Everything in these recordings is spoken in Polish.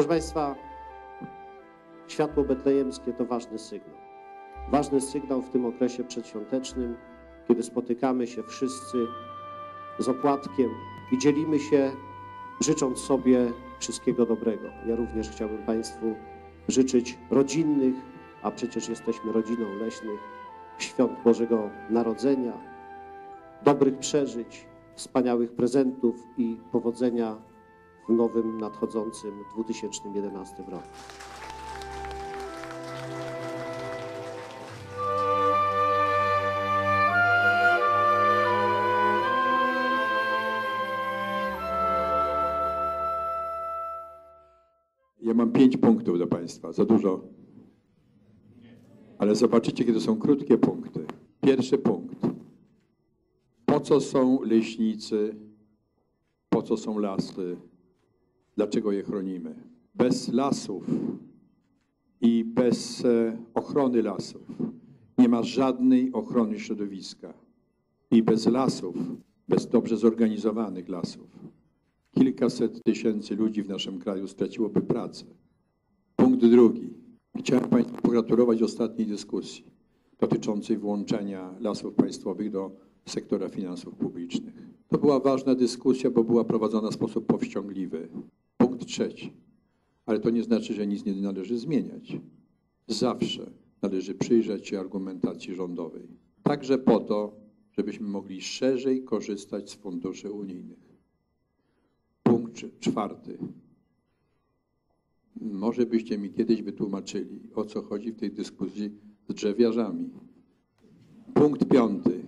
Proszę Państwa, światło betlejemskie to ważny sygnał. Ważny sygnał w tym okresie przedświątecznym, kiedy spotykamy się wszyscy z opłatkiem i dzielimy się, życząc sobie wszystkiego dobrego. Ja również chciałbym Państwu życzyć rodzinnych, a przecież jesteśmy rodziną leśnych, świąt Bożego Narodzenia, dobrych przeżyć, wspaniałych prezentów i powodzenia w nowym, nadchodzącym 2011 roku. Ja mam pięć punktów do Państwa, za dużo. Ale zobaczycie, kiedy są krótkie punkty. Pierwszy punkt. Po co są leśnicy? Po co są lasy? Dlaczego je chronimy? Bez lasów i bez e, ochrony lasów nie ma żadnej ochrony środowiska. I bez lasów, bez dobrze zorganizowanych lasów, kilkaset tysięcy ludzi w naszym kraju straciłoby pracę. Punkt drugi. Chciałem Państwu pogratulować ostatniej dyskusji dotyczącej włączenia lasów państwowych do sektora finansów publicznych. To była ważna dyskusja, bo była prowadzona w sposób powściągliwy. Punkt trzeci. Ale to nie znaczy, że nic nie należy zmieniać. Zawsze należy przyjrzeć się argumentacji rządowej. Także po to, żebyśmy mogli szerzej korzystać z funduszy unijnych. Punkt czwarty. Może byście mi kiedyś wytłumaczyli, o co chodzi w tej dyskusji z drzewiarzami. Punkt piąty.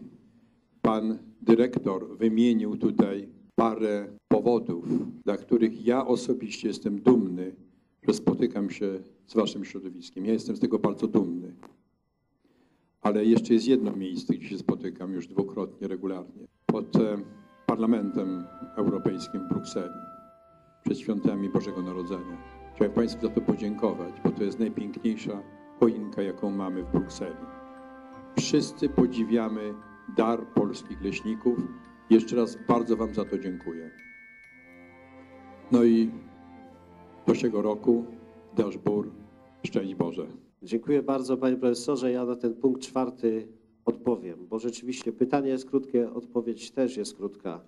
Pan dyrektor wymienił tutaj parę powodów, dla których ja osobiście jestem dumny, że spotykam się z waszym środowiskiem. Ja jestem z tego bardzo dumny. Ale jeszcze jest jedno miejsce, gdzie się spotykam już dwukrotnie, regularnie. Pod e, Parlamentem Europejskim w Brukseli, przed świątami Bożego Narodzenia. Chciałem Państwu za to podziękować, bo to jest najpiękniejsza choinka, jaką mamy w Brukseli. Wszyscy podziwiamy dar polskich leśników. Jeszcze raz bardzo Wam za to dziękuję. No i tego roku dasz bór, szczęść Boże. Dziękuję bardzo, panie profesorze. Ja na ten punkt czwarty odpowiem, bo rzeczywiście pytanie jest krótkie, odpowiedź też jest krótka.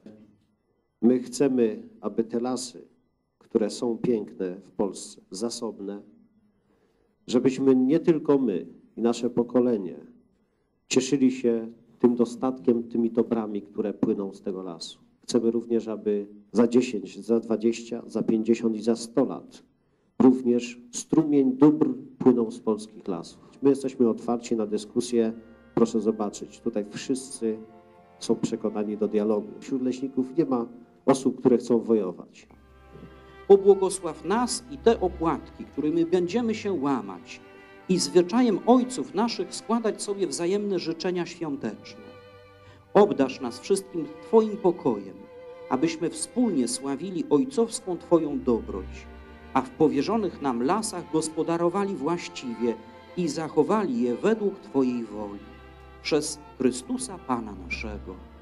My chcemy, aby te lasy, które są piękne w Polsce, zasobne, żebyśmy nie tylko my i nasze pokolenie cieszyli się tym dostatkiem, tymi dobrami, które płyną z tego lasu. Chcemy również, aby za 10, za 20, za 50 i za 100 lat również strumień dóbr płynął z polskich lasów. My jesteśmy otwarci na dyskusję. Proszę zobaczyć, tutaj wszyscy są przekonani do dialogu. Wśród leśników nie ma osób, które chcą wojować. Pobłogosław nas i te opłatki, którymi będziemy się łamać i zwyczajem ojców naszych składać sobie wzajemne życzenia świąteczne. Obdasz nas wszystkim Twoim pokojem, abyśmy wspólnie sławili ojcowską Twoją dobroć, a w powierzonych nam lasach gospodarowali właściwie i zachowali je według Twojej woli. Przez Chrystusa Pana naszego.